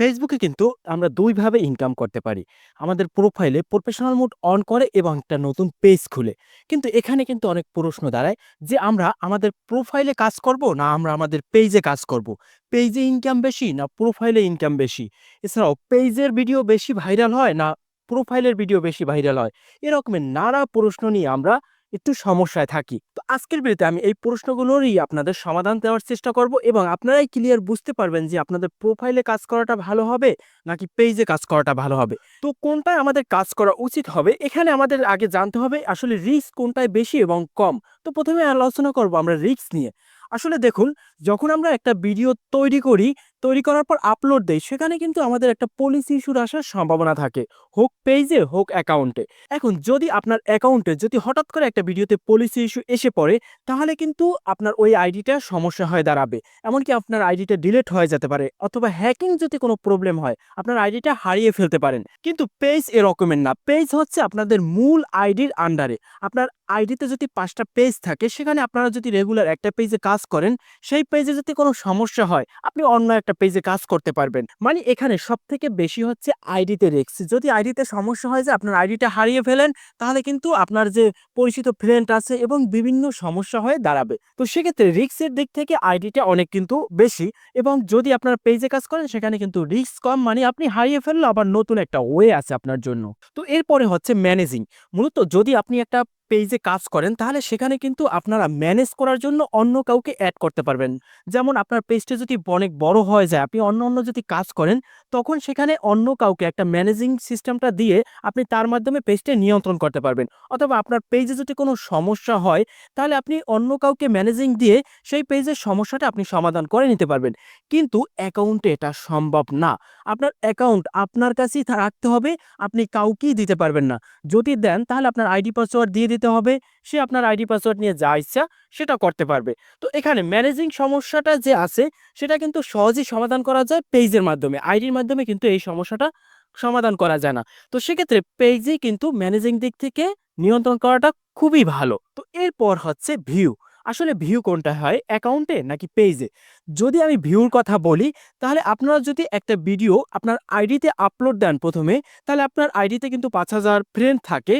ফেসবুকে কিন্তু আমরা দুইভাবে ইনকাম করতে পারি। আমাদের প্রোফাইলে প্রফেশনাল মোড অন করে এবং একটা নতুন পেজ খুলে। কিন্তু এখানে কিন্তু অনেক প্রশ্ন দাঁড়ায় যে আমরা আমাদের প্রোফাইলে কাজ করব না আমরা আমাদের পেজে কাজ করব? পেজে ইনকাম বেশি না প্রোফাইলে ইনকাম বেশি? এছাড়াও পেজের ভিডিও বেশি ভাইরাল হয় না প্রোফাইলের ভিডিও বেশি ভাইরাল হয়? এরকমের নানা প্রশ্ন নিয়ে আমরা একটু সমস্যায় থাকি। তো আজকের ভিডিওতে আমি এই প্রশ্নগুলোরই আপনাদের সমাধান দেওয়ার চেষ্টা করব এবং আপনারাই ক্লিয়ার বুঝতে পারবেন যে আপনাদের প্রোফাইলে কাজ করাটা ভালো হবে নাকি পেজে কাজ করাটা ভালো হবে। তো কোনটায় আমাদের কাজ করা উচিত হবে এখানে আমাদের আগে জানতে হবে আসলে রিস্ক কোনটায় বেশি এবং কম। তো প্রথমে আলোচনা করব আমরা রিস্ক নিয়ে। আসলে দেখুন, যখন আমরা একটা ভিডিও তৈরি করি তৈরি করার পর আপলোড দেই, সেখানে কিন্তু আমাদের একটা পলিসি ইস্যুর আসার সম্ভাবনা থাকে। হোক পেজে হোক অ্যাকাউন্টে এখন যদি আপনার অ্যাকাউন্টে যদি হঠাৎ করে একটা ভিডিওতে পলিসি ইস্যু এসে পড়ে, তাহলে কিন্তু আপনার ওই আইডিটা সমস্যা হয়ে দাঁড়াবে। এমনকি আপনার আইডিটা ডিলেট হয়ে যেতে পারে, অথবা হ্যাকিং যদি কোনো প্রবলেম হয়, আপনার আইডিটা হারিয়ে ফেলতে পারেন। কিন্তু পেজ এরকমের না। পেজ হচ্ছে আপনাদের মূল আইডির আন্ডারে আপনার আইডিতে যদি পাঁচটা পেজ থাকে, সেখানে আপনারা যদি রেগুলার একটা পেজে কাজ করেন, সেই পেজে যদি কোনো সমস্যা হয়, আপনি অন্য পেজে কাজ করতে পারবেন। মানে এখানে সব থেকে বেশি হচ্ছে আইডিতে রিক্স যদি আইডিতে সমস্যা হয় যে আপনার আইডিটা হারিয়ে ফেলেন, তাহলে কিন্তু আপনার যে পরিচিত ফ্রেন্ড আছে এবং বিভিন্ন সমস্যা হয়ে দাঁড়াবে। তো সেক্ষেত্রে রিস্কের দিক থেকে আইডিটা অনেক কিন্তু বেশি এবং যদি আপনার পেজে কাজ করেন, সেখানে কিন্তু রিস্ক কম মানে আপনি হারিয়ে ফেললে আবার নতুন একটা ওয়ে আছে আপনার জন্য। তো এরপরে হচ্ছে ম্যানেজিং মূলত যদি আপনি একটা পেজে কাজ করেন, তাহলে সেখানে কিন্তু আপনারা ম্যানেজ করার জন্য অন্য কাউকে অ্যাড করতে পারবেন। যেমন আপনার পেজটা যদি অনেক বড় হয়ে যায়, আপনি অন্য অন্য যদি কাজ করেন, তখন সেখানে অন্য কাউকে একটা ম্যানেজিং সিস্টেমটা দিয়ে আপনি তার মাধ্যমে পেজটা নিয়ন্ত্রণ করতে পারবেন। অথবা আপনার পেজে যদি কোনো সমস্যা হয়, তাহলে আপনি অন্য কাউকে ম্যানেজিং দিয়ে সেই পেজের সমস্যাটা আপনি সমাধান করে নিতে পারবেন। কিন্তু অ্যাকাউন্টে এটা সম্ভব না। আপনার অ্যাকাউন্ট আপনার কাছেই রাখতে হবে, আপনি কাউকেই দিতে পারবেন না। যদি দেন, তাহলে আপনার আইডি পাসওয়ার্ড দিয়ে দিতে হবে, সে আপনার আইডি পাসওয়ার্ড নিয়ে যা ইচ্ছা সেটা করতে পারবে। তো এখানে ম্যানেজিং সমস্যাটা যে আছে, সেটা কিন্তু সহজেই সমাধান করা যায় পেজের মাধ্যমে। আইডির মাধ্যমে কিন্তু এই সমস্যাটা সমাধান করা যায় না। তো সেক্ষেত্রে পেজেই কিন্তু ম্যানেজিং দিক থেকে নিয়ন্ত্রণ করাটা খুবই ভালো। তো এরপর হচ্ছে ভিউ। আসলে ভিউ কোনটা হয়, অ্যাকাউন্টে নাকি পেজে? যদি আমি ভিউর কথা বলি, তাহলে আপনারা যদি একটা ভিডিও আপনার আইডিতে আপলোড দেন প্রথমে, তাহলে আপনার আইডিতে কিন্তু পাঁচ হাজার ফ্রেন্ড থাকে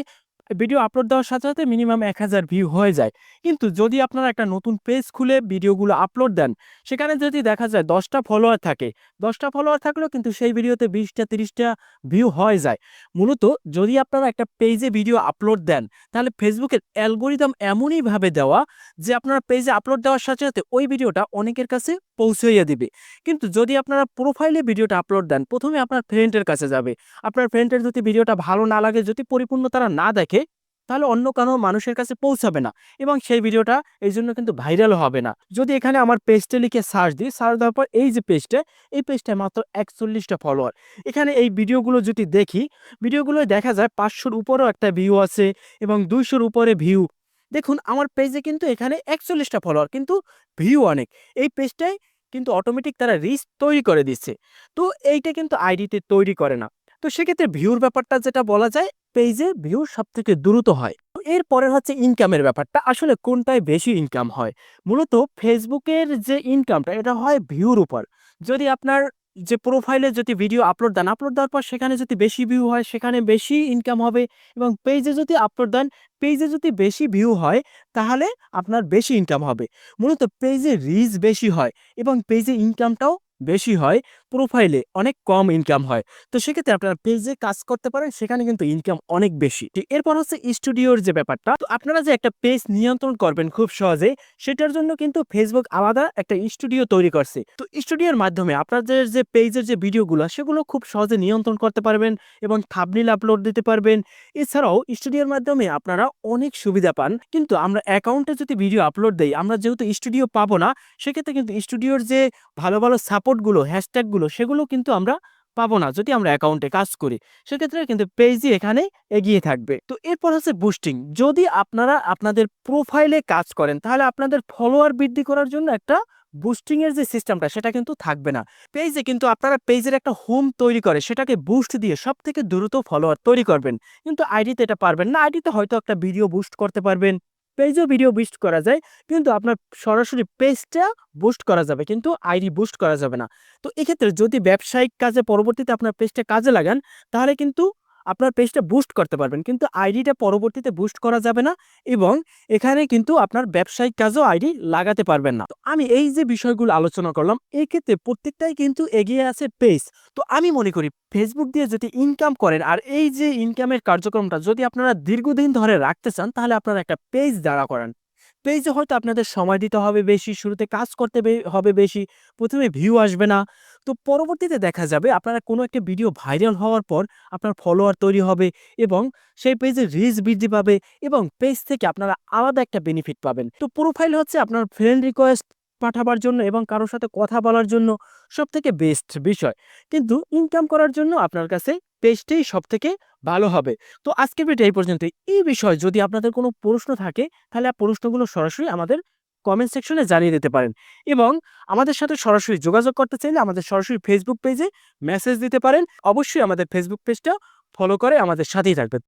ভিডিও আপলোড দেওয়ার সাথে সাথে মিনিমাম এক হাজার ভিউ হয়ে যায়। কিন্তু যদি আপনারা একটা নতুন পেজ খুলে ভিডিওগুলো আপলোড দেন, সেখানে যদি দেখা যায় দশটা ফলোয়ার থাকে, দশটা ফলোয়ার থাকলেও কিন্তু সেই ভিডিওতে বিশটা, তিরিশটা ভিউ হয়ে যায়। মূলত যদি আপনারা একটা পেজে ভিডিও আপলোড দেন, তাহলে ফেসবুকের অ্যালগোরিদম এমনইভাবে দেওয়া যে আপনারা পেজে আপলোড দেওয়ার সাথে সাথে ওই ভিডিওটা অনেকের কাছে পৌঁছাইয়া দিবে। কিন্তু যদি আপনারা প্রোফাইলে ভিডিওটা আপলোড দেন, প্রথমে আপনার ফ্রেন্ডের কাছে যাবে। আপনার ফ্রেন্ডের যদি ভিডিওটা ভালো না লাগে, যদি পরিপূর্ণ তারা না দেখে, তাহলে অন্য কোনো মানুষের কাছে পৌঁছাবে না এবং সেই ভিডিওটা এই জন্য কিন্তু ভাইরালও হবে না। যদি এখানে আমার পেজটা লিখে সার্চ দিই সার্চ দেওয়ার পর এই যে পেজটা এই পেজটায় মাত্র একচল্লিশটা ফলোয়ার এখানে এই ভিডিওগুলো যদি দেখি ভিডিওগুলোয় দেখা যায় পাঁচশোর উপরেও একটা ভিউ আছে এবং দুইশোর উপরে ভিউ দেখুন, আমার পেজে কিন্তু এখানে একচল্লিশটা ফলোয়ার কিন্তু ভিউ অনেক। এই পেজটায় কিন্তু অটোমেটিক তারা রিস্ক তৈরি করে দিচ্ছে। তো এইটা কিন্তু আইডিতে তৈরি করে না। তো সেক্ষেত্রে ভিউর ব্যাপারটা যেটা বলা যায় পেজে ভিউ সব থেকে দ্রুত হয়। এরপরে হচ্ছে ইনকামের ব্যাপারটা। আসলে কোনটায় বেশি ইনকাম হয়? মূলত ফেসবুকের যে ইনকামটা এটা হয় ভিউর উপর। যদি আপনার যে প্রোফাইলে যদি ভিডিও আপলোড দেন আপলোড দেওয়ার পর সেখানে যদি বেশি ভিউ হয়, সেখানে বেশি ইনকাম হবে এবং পেজে যদি আপলোড দেন পেজে যদি বেশি ভিউ হয়, তাহলে আপনার বেশি ইনকাম হবে। মূলত পেজে রিচ বেশি হয় এবং পেজে ইনকামটাও বেশি হয়। প্রোফাইলে অনেক কম ইনকাম হয়। তো সেক্ষেত্রে আপনারা পেজে কাজ করতে পারেন, সেখানে কিন্তু ইনকাম অনেক বেশি। এরপর হচ্ছে স্টুডিওর যে ব্যাপারটা, তো আপনারা যে একটা পেজ নিয়ন্ত্রণ করবেন খুব সহজে, সেটার জন্য কিন্তু ফেসবুক আলাদা একটা স্টুডিও তৈরি করছে। তো স্টুডিওর মাধ্যমে আপনাদের যে পেজের যে ভিডিওগুলো সেগুলো খুব সহজে নিয়ন্ত্রণ করতে পারবেন এবং থাবনিল আপলোড দিতে পারবেন। এছাড়াও স্টুডিওর মাধ্যমে আপনারা অনেক সুবিধা পান। কিন্তু আমরা অ্যাকাউন্টে যদি ভিডিও আপলোড দেই, আমরা যেহেতু স্টুডিও পাবো না, সেক্ষেত্রে কিন্তু স্টুডিওর যে ভালো ভালো সাপোর্টগুলো হ্যাশট্যাগুলো সেগুলো কিন্তু আমরা পাবো না যদি আমরা অ্যাকাউন্টে কাজ করি। সেক্ষেত্রে কিন্তু পেজই এখানে এগিয়ে থাকবে। তো এরপর হচ্ছে বুস্টিং যদি আপনারা আপনাদের প্রোফাইলে কাজ করেন, তাহলে আপনাদের ফলোয়ার বৃদ্ধি করার জন্য একটা বুস্টিং এর যে সিস্টেমটা সেটা কিন্তু থাকবে না। পেজে কিন্তু আপনারা পেজের একটা হোম তৈরি করে, সেটাকে বুস্ট দিয়ে সব থেকে দ্রুত ফলোয়ার তৈরি করবেন। কিন্তু আইডিতে এটা পারবেন না। আইডিতে হয়তো একটা ভিডিও বুস্ট করতে পারবেন। পেজও ভিডিও বুস্ট করা যায়, কিন্তু আপনার সরাসরি পেজটা বুস্ট করা যাবে, কিন্তু আইডি বুস্ট করা যাবে না। তো এক্ষেত্রে যদি ব্যবসায়িক কাজে পরবর্তীতে আপনার পেজটা কাজে লাগান, তাহলে কিন্তু আপনার পেজটা বুস্ট করতে পারবেন। কিন্তু আইডিটা পরবর্তীতে বুস্ট করা যাবে না এবং এখানে কিন্তু আপনার ব্যবসায়িক কাজেও আইডি লাগাতে পারবেন না। তো আমি এই যে বিষয়গুলো আলোচনা করলাম এই ক্ষেত্রে প্রত্যেকটাই কিন্তু এগিয়ে আছে পেজ তো আমি মনে করি ফেসবুক দিয়ে যদি ইনকাম করেন, আর এই যে ইনকামের কার্যক্রমটা যদি আপনারা দীর্ঘদিন ধরে রাখতে চান, তাহলে আপনারা একটা পেজ দাঁড়া করান। পেজে হয়তো আপনাদের সময় দিতে হবে বেশি, শুরুতে কাজ করতে হবে বেশি, প্রথমে ভিউ আসবে না। তো পরবর্তীতে দেখা যাবে আপনারা কোনো একটা ভিডিও ভাইরাল হওয়ার পর আপনার ফলোয়ার তৈরি হবে এবং সেই পেজে রিচ বৃদ্ধি পাবে এবং পেজ থেকে আপনারা আলাদা একটা বেনিফিট পাবেন। তো প্রোফাইল হচ্ছে আপনার ফ্রেন্ড রিকোয়েস্ট পাঠাবার জন্য এবং কারোর সাথে কথা বলার জন্য সব থেকে বেস্ট বিষয়। কিন্তু ইনকাম করার জন্য আপনার কাছে পেজটাই সব থেকে ভালো হবে। তো আজকের ভিডিও এই পর্যন্ত এই বিষয়ে যদি আপনাদের কোনো প্রশ্ন থাকে, তাহলে প্রশ্নগুলো সরাসরি আমাদের কমেন্ট সেকশনে জানিয়ে দিতে পারেন। এবং আমাদের সাথে সরাসরি যোগাযোগ করতে চাইলে আমাদের সরাসরি ফেসবুক পেজে মেসেজ দিতে পারেন। অবশ্যই আমাদের ফেসবুক পেজটা ফলো করে আমাদের সাথেই থাকবেন।